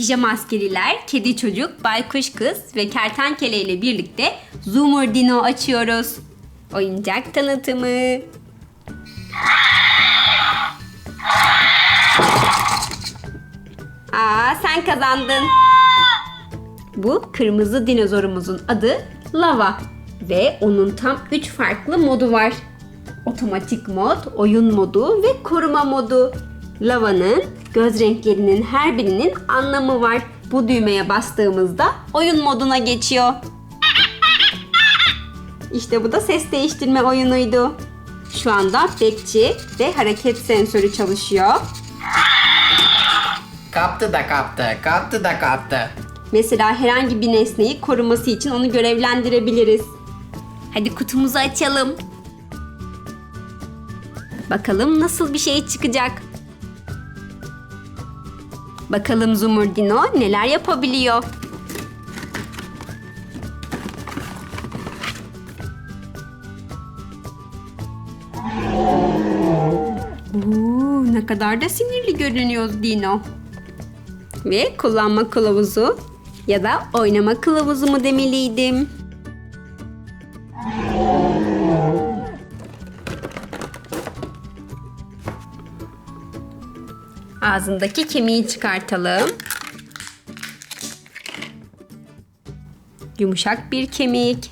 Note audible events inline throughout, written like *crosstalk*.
Pijama askeriler, kedi çocuk, baykuş kız ve kertenkele ile birlikte Zoomer Dino açıyoruz. Oyuncak tanıtımı. Aa sen kazandın. Bu kırmızı dinozorumuzun adı Lava ve onun tam 3 farklı modu var. Otomatik mod, oyun modu ve koruma modu. Lava'nın göz renklerinin her birinin anlamı var. Bu düğmeye bastığımızda oyun moduna geçiyor. İşte bu da ses değiştirme oyunuydu. Şu anda bekçi ve hareket sensörü çalışıyor. Kaptı da kaptı, kaptı da kaptı. Mesela herhangi bir nesneyi koruması için onu görevlendirebiliriz. Hadi kutumuzu açalım. Bakalım nasıl bir şey çıkacak. Bakalım Zumur Dino neler yapabiliyor. Oo, ne kadar da sinirli görünüyor Dino. Ve kullanma kılavuzu ya da oynama kılavuzu mu demeliydim. Ağzındaki kemiği çıkartalım. Yumuşak bir kemik.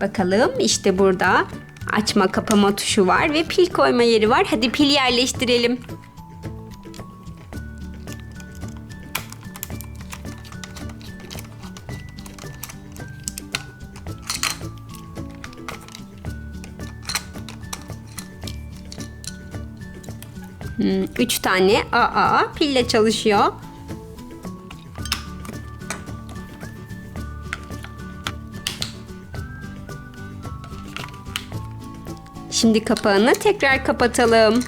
Bakalım işte burada açma kapama tuşu var ve pil koyma yeri var. Hadi pil yerleştirelim. Hmm, üç tane AA pille çalışıyor. Şimdi kapağını tekrar kapatalım.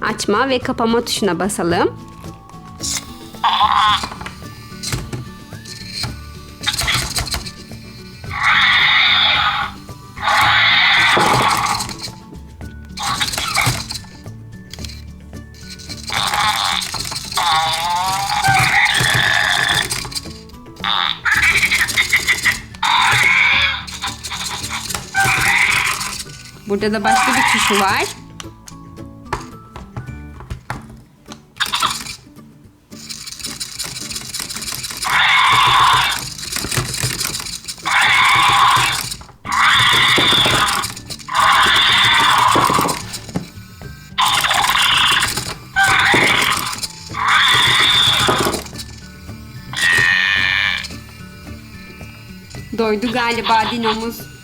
Açma ve kapama tuşuna basalım. Burada da başka bir tuşu var. Doydu galiba dinomuz.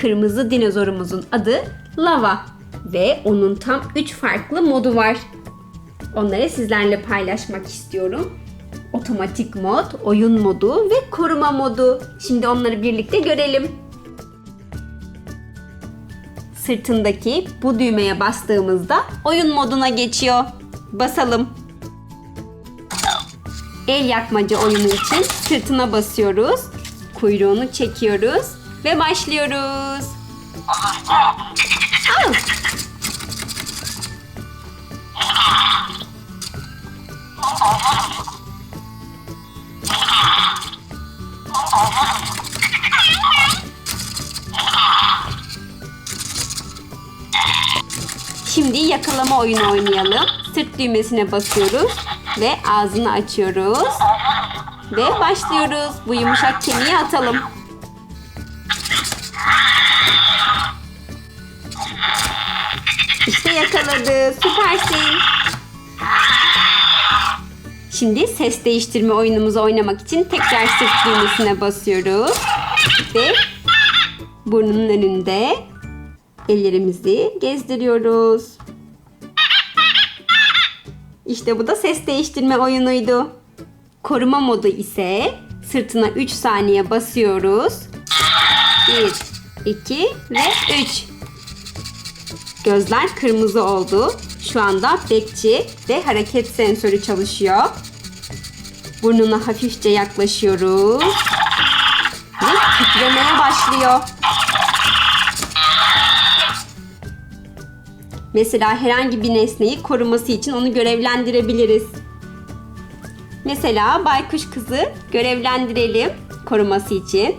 Kırmızı dinozorumuzun adı Lava ve onun tam 3 farklı modu var. Onları sizlerle paylaşmak istiyorum. Otomatik mod, oyun modu ve koruma modu. Şimdi onları birlikte görelim. Sırtındaki bu düğmeye bastığımızda oyun moduna geçiyor. Basalım. El yakmaca oyunu için sırtına basıyoruz. Kuyruğunu çekiyoruz ve başlıyoruz. Şimdi yakalama oyunu oynayalım. Sırt düğmesine basıyoruz ve ağzını açıyoruz. Ve başlıyoruz. Bu yumuşak kemiği atalım. Yakaladı. Süpersin. Şimdi ses değiştirme oyunumuzu oynamak için tekrar sırt düğmesine basıyoruz. Ve burnunun önünde ellerimizi gezdiriyoruz. İşte bu da ses değiştirme oyunuydu. Koruma modu ise sırtına 3 saniye basıyoruz. 1, 2 ve 3. Gözler kırmızı oldu. Şu anda bekçi ve hareket sensörü çalışıyor. Burnuna hafifçe yaklaşıyoruz. Ve titremeye başlıyor. Mesela herhangi bir nesneyi koruması için onu görevlendirebiliriz. Mesela baykuş kızı görevlendirelim koruması için.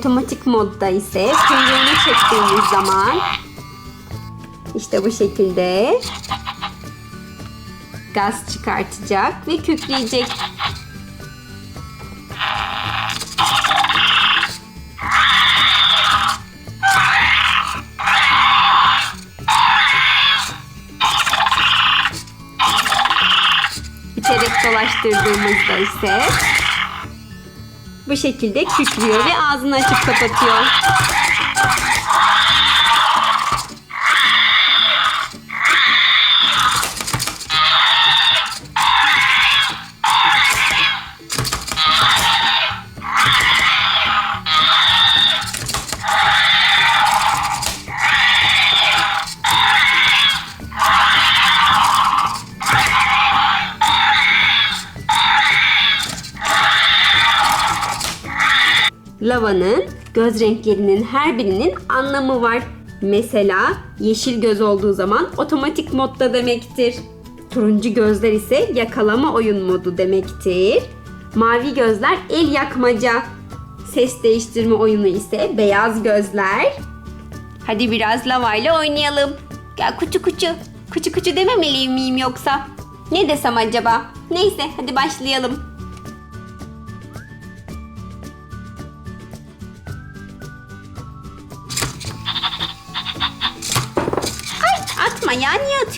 Otomatik modda ise kuyruğunu çektiğimiz zaman işte bu şekilde gaz çıkartacak ve kükreyecek. İçerek dolaştırdığımızda ise bu şekilde kükrüyor ve ağzını açıp kapatıyor. Lavanın göz renklerinin her birinin anlamı var. Mesela yeşil göz olduğu zaman otomatik modda demektir. Turuncu gözler ise yakalama oyun modu demektir. Mavi gözler el yakmaca. Ses değiştirme oyunu ise beyaz gözler. Hadi biraz lavayla oynayalım. Gel kuçu kuçu. Kuçu kuçu dememeli miyim yoksa? Ne desem acaba? Neyse hadi başlayalım.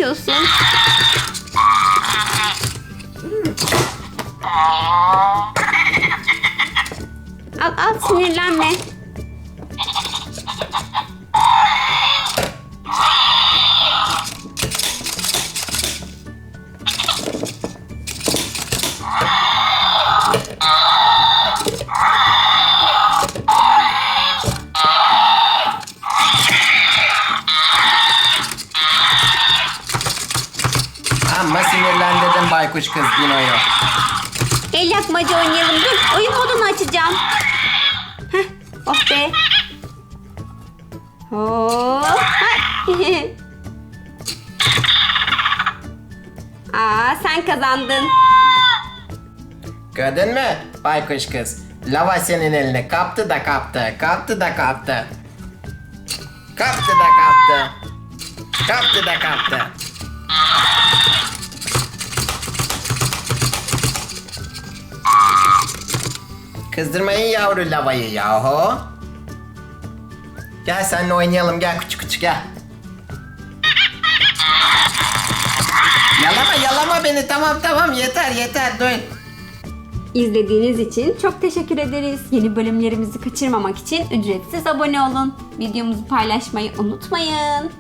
Atıyorsun? Al al sinirlenme. Baykuş kız Dino'yu. El yakmaca oynayalım dur. Oyun modunu açacağım. Heh, oh be. Hop. *laughs* Aa sen kazandın. Gördün mü baykuş kız? Lava senin eline kaptı da kaptı. Kaptı da kaptı. Kaptı da kaptı. Kaptı da kaptı. Kızdırmayın yavru lavayı yahu. Gel seninle oynayalım gel küçük küçük gel. Yalama yalama beni tamam tamam yeter yeter dur. İzlediğiniz için çok teşekkür ederiz. Yeni bölümlerimizi kaçırmamak için ücretsiz abone olun. Videomuzu paylaşmayı unutmayın.